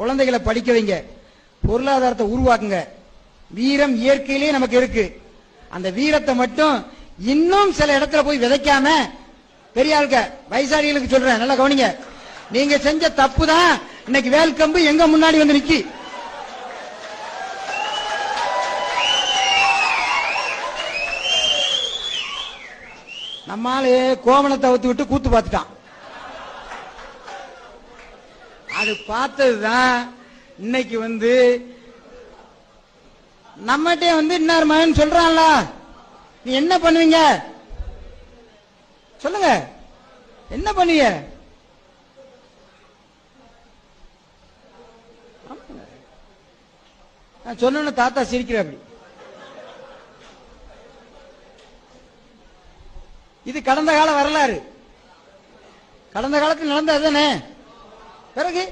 குழந்தைகளை படிக்க வைங்க. பொருளாதாரத்தை உருவாக்குங்க. வீரம் இயற்கையிலேயே நமக்கு இருக்கு. அந்த வீரத்தை மட்டும் இன்னும் சில இடத்துல போய் விதைக்காம பெரிய ஆளுக்க வயசாளிகளுக்கு சொல்றேன் நல்லா கவனிங்க. நீங்க செஞ்ச தப்பு தான் இன்னைக்கு வேல்கம்பு எங்க முன்னாடி வந்து நிக்கி? நம்மால கோவணத்தை அவுத்து விட்டு கூத்து பார்த்துட்டான். அது பார்த்ததுதான் இன்னைக்கு வந்து நம்மகிட்ட வந்து இன்னார் மகன் சொல்றான்ல. நீ என்ன பண்ணுவீங்க? சொல்லுங்க. என்ன பண்ணுவீங்க? நான் சொன்ன தாத்தா சிரிக்கிற அப்படி இது கடந்த கால வரலாறு. கடந்த காலத்தில் நடந்தது தானே? பிறகு?